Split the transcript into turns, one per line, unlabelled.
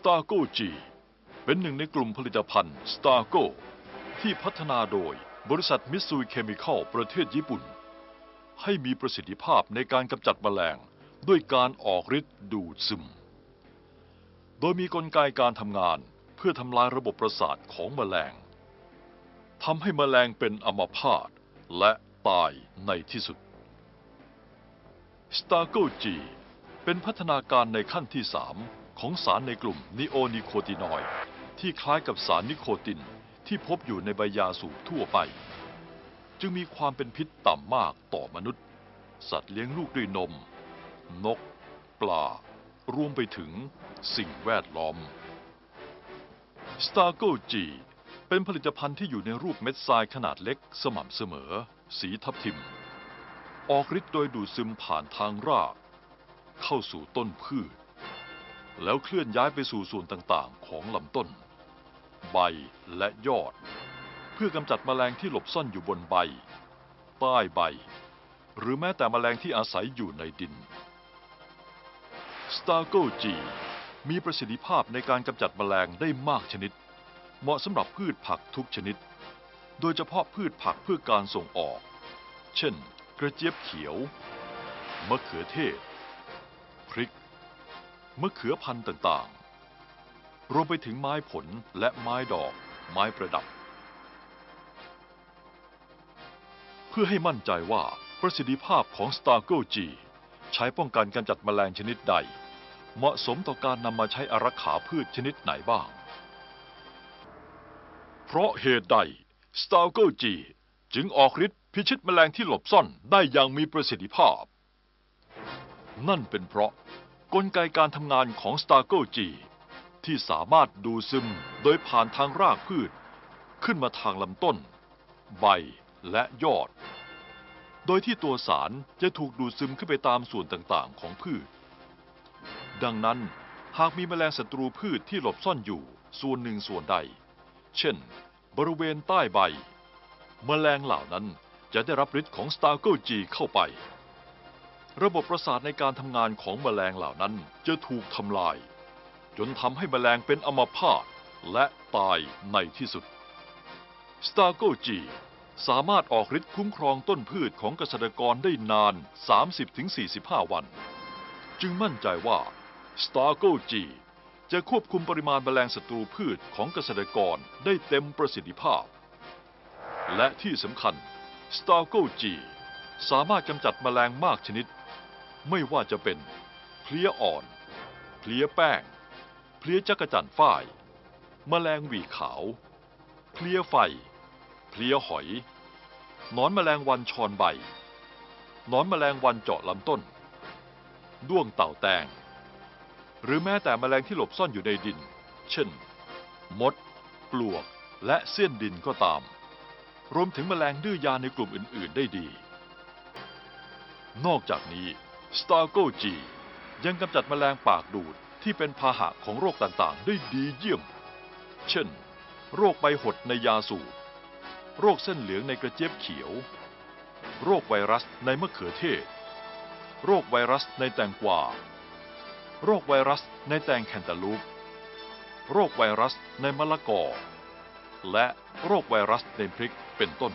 สตาร์โกจีเป็นหนึ่งในกลุ่มผลิตภัณฑ์สตาร์โกที่พัฒนาโดยบริษัทมิตซูเคมีคอลประเทศญี่ปุ่น ให้มีประสิทธิภาพในการกำจัดแมลงด้วยการออกฤทธิ์ดูดซึม โดยมีกลไกการทำงานเพื่อทำลายระบบประสาทของแมลงทำให้แมลงเป็นอัมพาตและตายในที่สุดสตาร์โกจีเป็นพัฒนาการในขั้นที่3 ของสารในกลุ่มนิโอนิโคตินอยด์ที่คล้ายกับสารนิโคตินที่พบอยู่ในใบยาสูบทั่วไป จึงมีความเป็นพิษต่ำมากต่อมนุษย์ สัตว์เลี้ยงลูกด้วยนม นก ปลา รวมไปถึงสิ่งแวดล้อมสตาร์โกจีเป็นผลิตภัณฑ์ที่อยู่ในรูปเม็ดทรายขนาดเล็กสม่ำเสมอ สีทับทิม ออกฤทธิ์โดยดูดซึมผ่านทางราก เข้าสู่ต้นพืช แล้วเคลื่อนย้ายไปสู่ส่วนต่างๆ ของลำต้น ใบและยอด เพื่อกำจัดแมลงที่หลบซ่อนอยู่บนใบ ใต้ใบ หรือแม้แต่แมลงที่อาศัยอยู่ในดินสตาร์โกจีมีประสิทธิภาพในการกำจัดแมลงได้มากชนิด เหมาะสำหรับพืชผักทุกชนิด โดยเฉพาะพืชผักเพื่อการส่งออก เช่น กระเจี๊ยบเขียว มะเขือเทศ พริก มะเขือพันธุ์ต่างๆ รวมไปถึงไม้ผลและไม้ดอก ไม้ประดับ เพื่อให้มั่นใจว่าประสิทธิภาพของ s t a r g o G ใช้ป้องกันการจัดแมลงชนิดใด เหมาะสมต่อการนำมาใช้อารักขาพืชชนิดไหนบ้าง เพราะเหตุใด s t a r g o G จึงออกฤทธิ์พิชิตแมลงที่หลบซ่อนได้อย่างมีประสิทธิภาพ นั่นเป็นเพราะ กลไกการทำงานของ s t a r g o G ที่สามารถดูดซึมโดยผ่านทางรากพืช ขึ้นมาทางลำต้น ใบและยอด โดยที่ตัวสารจะถูกดูดซึมขึ้นไปตามส่วนต่างๆ ของพืช ดังนั้นหากมีแมลงศัตรูพืชที่หลบซ่อนอยู่ส่วนหนึ่งส่วนใด เช่น บริเวณใต้ใบ แมลงเหล่านั้นจะได้รับฤทธิ์ของสตาร์โกจีเข้าไป ระบบประสาทในการทำงานของแมลงเหล่านั้นจะถูกทำลาย จนทำให้แมลงเป็นอัมพาตและตายในที่สุดสตาร์โกจีสามารถออกฤทธิ์คุ้มครองต้นพืชของเกษตรกรได้นาน 30-45 วัน จึงมั่นใจว่าสตาร์โกจีจะควบคุมปริมาณแมลงศัตรูพืชของเกษตรกรได้เต็มประสิทธิภาพ และที่สำคัญสตาร์โกจีสามารถกำจัดแมลงมากชนิด ไม่ว่าจะเป็นเพลี้ยอ่อน เพลี้ยแป้ง เพลี้ยจักรจั่นฝ้าย แมลงหวีขาว เพลี้ยไฟ เพลี้ยหอยนอนแมลงวันชอนใบนอนแมลงวันเจาะลำต้น ด้วงเต่าแตง หรือแม้แต่แมลงที่หลบซ่อนอยู่ในดิน เช่น มด ปลวก และเสี้ยนดินก็ตาม รวมถึงแมลงดื้อยาในกลุ่มอื่น ๆ ได้ดี นอกจากนี้ s t a r g o G ยังกำจัดแมลงปากดูดที่เป็นพาหะของโรคต่างๆ ได้ดีเยี่ยม เช่น โรคใบหดในยาสูบ โรคเส้นเหลืองในกระเจี๊ยบเขียว โรคไวรัสในมะเขือเทศ โรคไวรัสในแตงกวา โรคไวรัสในแตงแคนตาลูป โรคไวรัสในมะละกอ และโรคไวรัสในพริกเป็นต้น